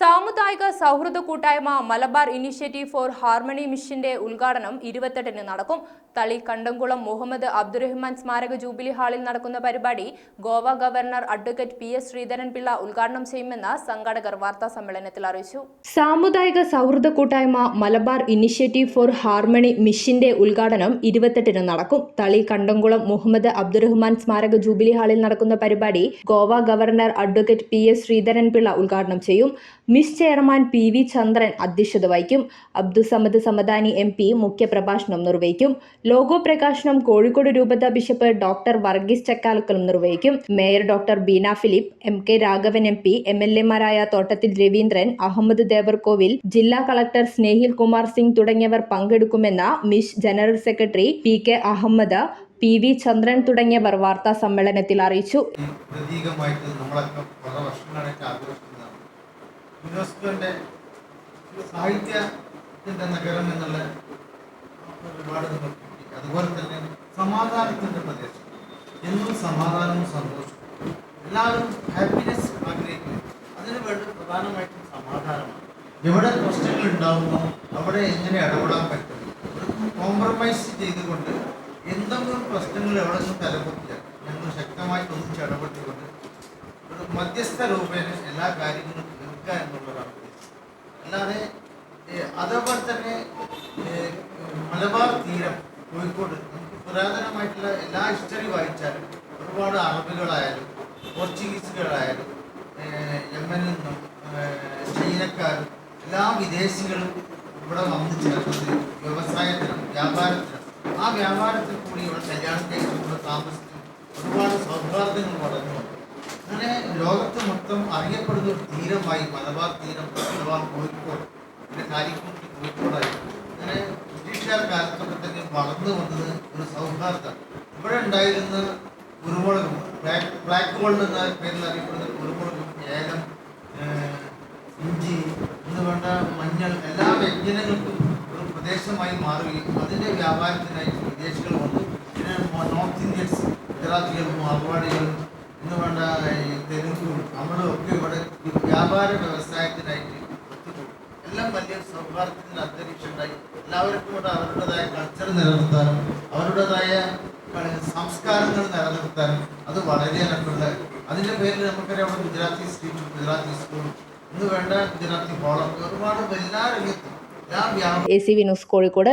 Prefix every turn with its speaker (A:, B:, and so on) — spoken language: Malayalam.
A: സാമുദായിക സൗഹൃദ കൂട്ടായ്മ മലബാർ ഇനിഷ്യേറ്റീവ് ഫോർ ഹാർമണി മിഷന്റെ ഉദ്ഘാടനം ഇരുപത്തെട്ടിന് നടക്കും. തളി കണ്ടംകുളം മുഹമ്മദ് അബ്ദുറഹ്മാൻ സ്മാരക ജൂബിലി ഹാളിൽ നടക്കുന്ന പരിപാടി Goa governor advocate P S Sreedharan Pillai ഉദ്ഘാടനം ചെയ്യുമെന്ന് സംഘാടകർ വാർത്താ സമ്മേളനത്തിൽ അറിയിച്ചു. സാമുദായിക സൗഹൃദ കൂട്ടായ്മ മലബാർ ഇനിഷ്യേറ്റീവ് ഫോർ ഹാർമണി മിഷന്റെ ഉദ്ഘാടനം ഇരുപത്തെട്ടിന് നടക്കും. തളി കണ്ടംകുളം മുഹമ്മദ് അബ്ദുറഹ്മാൻ സ്മാരക ജൂബിലി ഹാളിൽ നടക്കുന്ന പരിപാടി Goa governor advocate P S Sreedharan Pillai ഉദ്ഘാടനം ചെയ്യും. MES chairman P V Chandran അധ്യക്ഷത വഹിക്കും. അബ്ദുസമദ് സമദാനി എം പി മുഖ്യപ്രഭാഷണം നിർവഹിക്കും. ലോഗോ പ്രകാശനം കോഴിക്കോട് രൂപത ബിഷപ്പ് ഡോക്ടർ വർഗീസ് ചക്കാലക്കൽ നിർവഹിക്കും. Mayor doctor Beena Philip M K Raghavan M P M L എമാരായ Thottathil Raveendran Ahmed Devarkovil ജില്ലാ കളക്ടർ സ്നേഹിൽ കുമാർ സിംഗ് തുടങ്ങിയവർ പങ്കെടുക്കുമെന്ന MES general secretary P K Ahammed P V Chandran തുടങ്ങിയവർ വാർത്താ സമ്മേളനത്തിൽ അറിയിച്ചു.
B: യുനെസ്കോന്റെ സാഹിത്യത്തിന്റെ നഗരം എന്നുള്ള ഒരുപാട് അതുപോലെ തന്നെ സമാധാനത്തിന്റെ പ്രദേശം. എന്നും സമാധാനവും സന്തോഷവും. എല്ലാവരും ഹാപ്പിനെസ് ആഗ്രഹിക്കുന്നു. അതിന് വേണ്ടി പ്രധാനമായിട്ടും സമാധാനമാണ്. എവിടെ പ്രശ്നങ്ങൾ ഉണ്ടാകുന്നു അവിടെ എങ്ങനെ ഇടപെടാൻ പറ്റും കോംപ്രമൈസ് ചെയ്തുകൊണ്ട് എന്തെങ്കിലും പ്രശ്നങ്ങൾ എവിടെ നിന്നും തലപൊക്കില്ല. ഞങ്ങൾ ശക്തമായി ഒന്നിച്ച് ഇടപെട്ടുകൊണ്ട് ഒരു മധ്യസ്ഥ രൂപേണ എല്ലാ കാര്യങ്ങളും. അല്ലാതെ അതേപോലെ തന്നെ മലബാർ തീരം കോഴിക്കോട് നമുക്ക് പുരാതനമായിട്ടുള്ള എല്ലാ ഹിസ്റ്ററി വായിച്ചാലും ഒരുപാട് അറബികളായാലും പോർച്ചുഗീസുകളായാലും യമനിൽ നിന്നും ചൈനക്കാരും എല്ലാ വിദേശികളും ഇവിടെ വന്നു ചേർന്നത് വ്യവസായത്തിനും വ്യാപാരത്തിനും ആ വ്യാപാരത്തിൽ കൂടി ഇവിടെ കല്യാണം കഴിച്ചും ഇവിടെ ഒരുപാട് സൗഹാർദ്ദങ്ങൾ വളർന്നു. അങ്ങനെ ലോകത്ത് മൊത്തം അറിയപ്പെടുന്ന ഒരു തീരമായി മലബാർ തീരം അഥവാ കോഴിക്കോട്. പിന്നെ കാലിക്കൂട്ടി കോഴിക്കോടായി. അങ്ങനെ ബ്രിട്ടീഷുകാർ കാലത്തൊക്കെ തന്നെ വളർന്നു വന്നത് ഒരു സൗഹാർദ്ദം ഇവിടെ ഉണ്ടായിരുന്ന കുരുമുളകും ബ്ലാക്ക് ബ്ലാക്ക് ഗോൾഡ് എന്ന പേരിൽ അറിയപ്പെടുന്ന കുരുമുളകും ഏലം ഇഞ്ചി എന്ന് വേണ്ട മഞ്ഞൾ എല്ലാ വ്യഞ്ജനങ്ങൾക്കും ഒരു പ്രദേശമായി മാറുകയും അതിന്റെ വ്യാപാരത്തിനായി വിദേശികൾ വന്നു പിന്നെ നോർത്ത് ഇന്ത്യൻസ് ഗുജറാത്തികളും മാർവാടികളും വേണ്ട ഈ തെലുങ്കും ഇവിടെ വ്യാപാര വ്യവസായത്തിനായിട്ട് എല്ലാം വലിയ സൗഹാർദ്ദത്തിന്റെ അന്തരീക്ഷം എല്ലാവർക്കും കൂടെ അവരുടേതായ കൾച്ചർ നിലനിർത്താനും അവരുടേതായ സംസ്കാരങ്ങൾ നിലനിർത്താനും അത് വളരെ നല്ല അതിന്റെ പേരിൽ നമുക്കറിയാം അവിടെ ഗുജറാത്തി സ്ട്രീറ്റും ഗുജറാത്തി സ്കൂൾ. ഇന്ന് വേണ്ട ഗുജറാത്തി ഹോളം ഒരുപാട് എല്ലാ രംഗത്തും എല്ലാ വ്യാപാര
A: എ സി വിനോസ് കോഴിക്കോട്